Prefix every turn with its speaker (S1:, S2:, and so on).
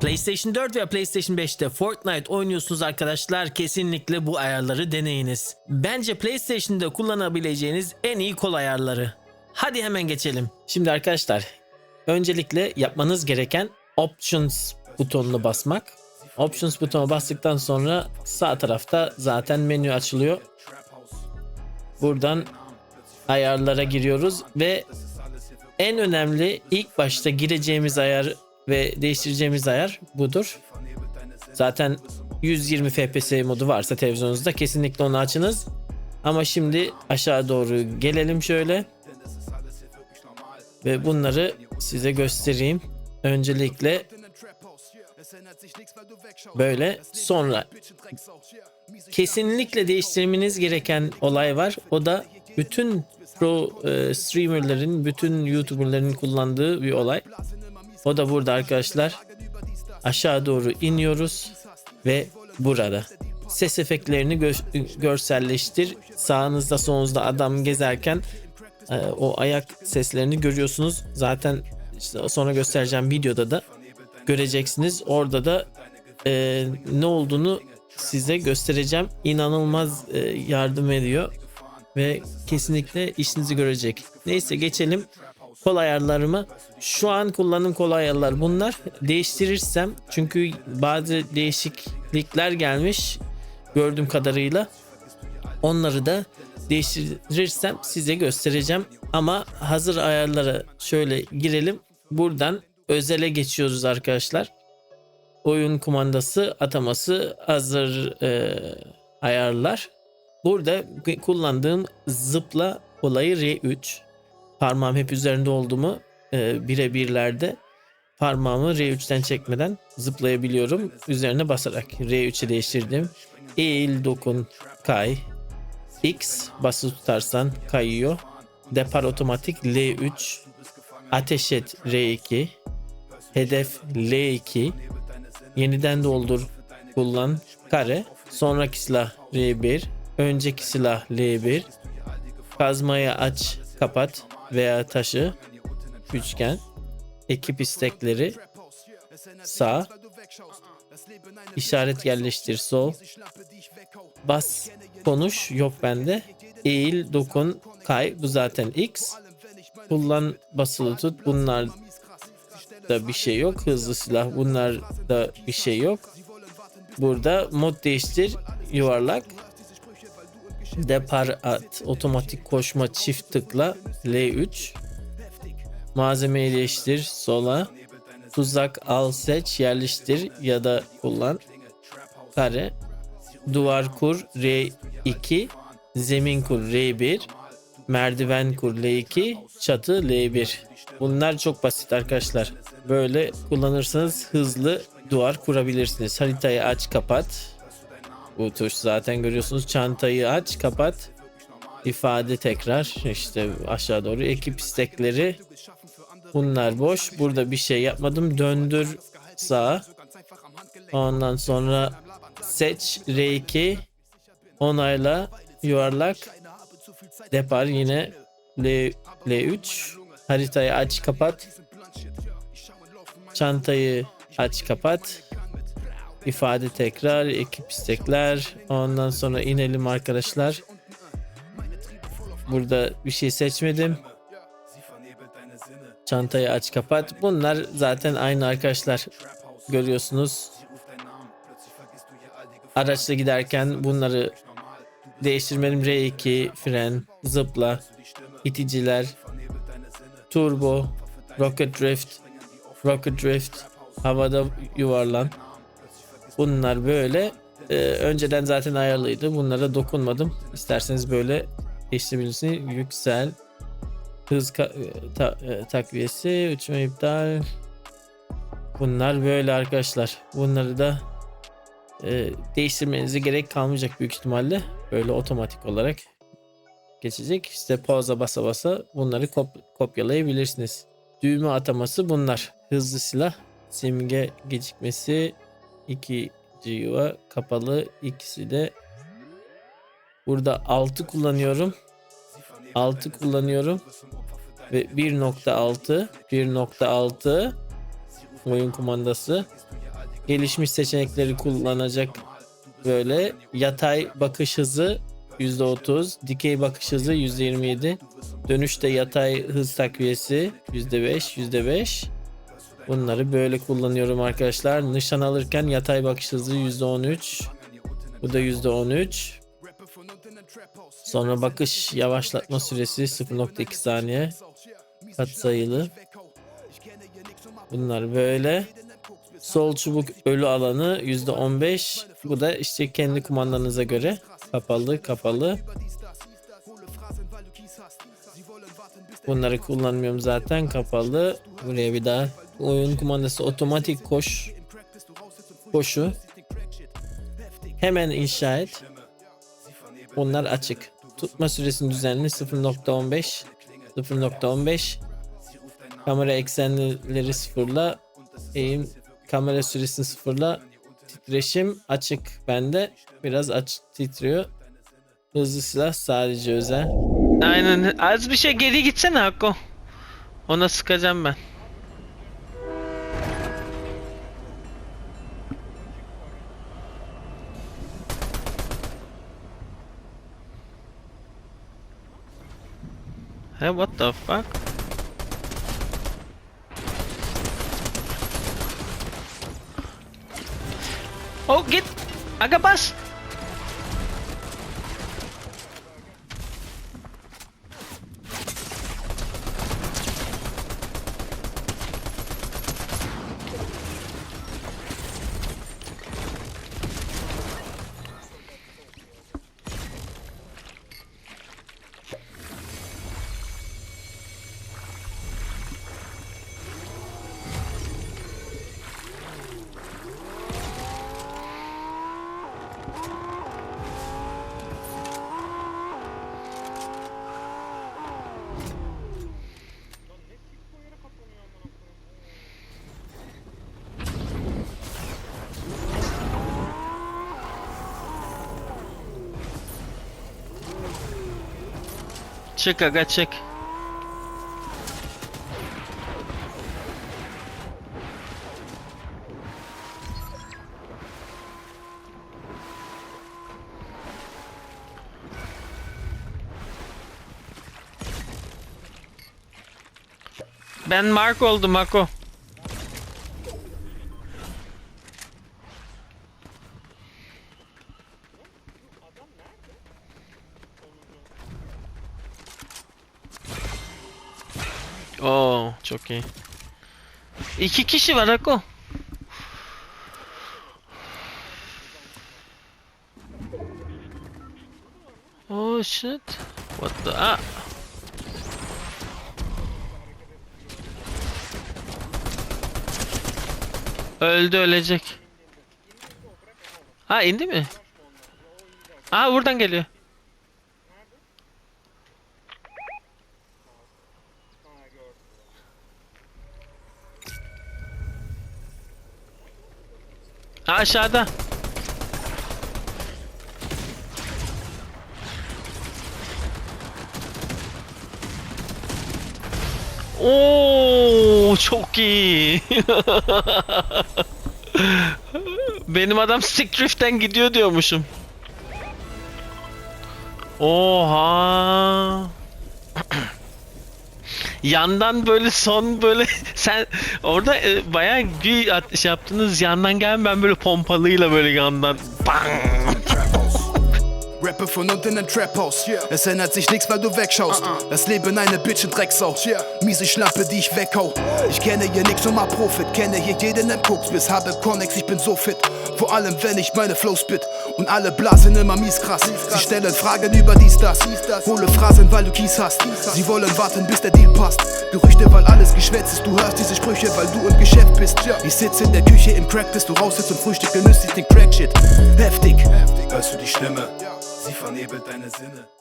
S1: PlayStation 4 veya PlayStation 5'te Fortnite oynuyorsunuz arkadaşlar kesinlikle bu ayarları deneyiniz. Bence PlayStation'da kullanabileceğiniz en iyi kol ayarları. Hadi hemen geçelim. Şimdi arkadaşlar öncelikle yapmanız gereken Options butonuna basmak. Options butonuna bastıktan sonra sağ tarafta zaten menü açılıyor. Buradan ayarlara giriyoruz ve en önemli ilk başta gireceğimiz ayar ve değiştireceğimiz ayar budur. Zaten 120 FPS modu varsa televizyonunuzda kesinlikle onu açınız. Ama şimdi aşağı doğru gelelim şöyle. Ve bunları size göstereyim. Öncelikle böyle sonra kesinlikle değiştirmeniz gereken olay var. O da bütün pro e, streamerlerin, bütün YouTuber'ların kullandığı bir olay. O da burada arkadaşlar. Aşağı doğru iniyoruz ve burada ses efektlerini gö- görselleştir. Sağınızda solunuzda adam gezerken e, o ayak seslerini görüyorsunuz. Zaten işte sonra göstereceğim videoda da göreceksiniz. Orada da e, ne olduğunu size göstereceğim. İnanılmaz e, yardım ediyor ve kesinlikle işinizi görecek. Neyse geçelim kol ayarlarımı. Şu an kullandığım kol ayarlar bunlar. Değiştirirsem çünkü bazı değişiklikler gelmiş gördüğüm kadarıyla. Onları da değiştirirsem size göstereceğim. Ama hazır ayarlara şöyle girelim. Buradan özele geçiyoruz arkadaşlar. Oyun kumandası ataması hazır e, ayarlar. Burada kullandığım zıpla olayı R3. Parmağım hep üzerinde oldu mu e, birebirlerde parmağımı R3'ten çekmeden zıplayabiliyorum. Üzerine basarak R3'e değiştirdim. Eğil, dokun, kay. X basılı tutarsan kayıyor. Depar otomatik L3. Ateş et R2. Hedef L2. Yeniden doldur kullan kare. Sonraki silah R1. Önceki silah L1. Kazmayı aç kapat veya taşı üçgen. Ekip istekleri sağ. İşaret yerleştir sol. Bas konuş yok bende. Eğil dokun kay bu zaten X. Kullan basılı tut bunlar da bir şey yok. Hızlı silah bunlar da bir şey yok. Burada mod değiştir yuvarlak. Depar at otomatik koşma çift tıkla L3. Malzemeyi değiştir sola. Tuzak al seç yerleştir ya da kullan. Kare. Duvar kur R2. Zemin kur R1. Merdiven kur L2. Çatı L1. Bunlar çok basit arkadaşlar. Böyle kullanırsanız hızlı duvar kurabilirsiniz. Haritayı aç kapat. Bu tuş zaten görüyorsunuz. Çantayı aç kapat. İfade tekrar işte aşağı doğru ekip istekleri. Bunlar boş. Burada bir şey yapmadım. Döndür sağa. Ondan sonra seç R2 onayla yuvarlak depar yine L, L3 haritayı aç kapat çantayı aç kapat ifade tekrar ekip istekler. Ondan sonra inelim arkadaşlar. Burada bir şey seçmedim. Çantayı aç kapat. Bunlar zaten aynı arkadaşlar. Görüyorsunuz. Araçla giderken bunları değiştirmelim R2 fren zıpla iticiler turbo rocket drift rocket drift havada yuvarlan bunlar böyle. Ee, önceden zaten ayarlıydı. Bunlara dokunmadım. İsterseniz böyle değiştirebilirsiniz yüksel. Hız ka- ta- e, takviyesi uçma iptal. Bunlar böyle arkadaşlar. Bunları da e, değiştirmenize gerek kalmayacak büyük ihtimalle. Böyle otomatik olarak geçecek. İşte pauza basa basa bunları kop- kopyalayabilirsiniz. Düğme ataması bunlar. Hızlı silah simge gecikmesi iki yuva kapalı ikisi de burada 6 kullanıyorum. 6 kullanıyorum. Ve 1.6 1.6 oyun kumandası. Gelişmiş seçenekleri kullanacak böyle. Yatay bakış hızı %30, dikey bakış hızı %27, dönüşte yatay hız takviyesi %5, %5. Bunları böyle kullanıyorum arkadaşlar. Nişan alırken yatay bakış hızı %13. Bu da %13. Sonra bakış yavaşlatma süresi 0.2 saniye. Kat sayılı. Bunlar böyle. Sol çubuk ölü alanı %15. Bu da işte kendi kumandanıza göre. Kapalı kapalı. Bunları kullanmıyorum zaten kapalı. Buraya bir daha oyun kumandası otomatik koş. Koşu. Hemen inşa et. Bunlar açık. Tutma süresini düzenli 0.15 0.15 Kamera eksenleri sıfırla eğim kamera süresini sıfırla titreşim açık bende biraz açık titriyor hızlı silah sadece özel
S2: Aynen. Az bir şey geri gitsene Hakko. Ona sıkacağım ben. Hey what the fuck? Oh git. Aga Çık aga çık. Ben Mark oldum Mako. Oo çok iyi. İki kişi var Ako. Oh shit. What the? Ah. Öldü ölecek. Ha indi mi? Aa buradan geliyor. Ha, aşağıda. Oo çok iyi. Benim adam Stick Drift'ten gidiyor diyormuşum. Oha. yandan böyle son böyle sen orada e, bayağı bir at- şey yaptınız yandan gelen ben böyle pompalıyla böyle yandan bang.
S3: Rappe von unten in Trap-Haus. Es ändert sich nichts, weil du wegschaust. Das Leben eine Bitch in Drecksau. Miese Schlampe, die ich weghau. Ich kenne hier nix und mal Profit. Kenne hier jeden im Koksbiss. Habe Connex, ich bin so fit. Vor allem, wenn ich meine Flows spit. Und alle blasen immer mies krass. Sie stellen Fragen über dies, das. Hole Phrasen, weil du Kies hast. Sie wollen warten, bis der Deal passt. Gerüchte, weil alles geschwätzt ist. Du hörst diese Sprüche, weil du im Geschäft bist. Ich sitze in der Küche im Crack, bis du raus sitzt und Frühstück genüsst den Crack-Shit. Heftig. Hörst du die Stimme? Sie vernebelt deine Sinne.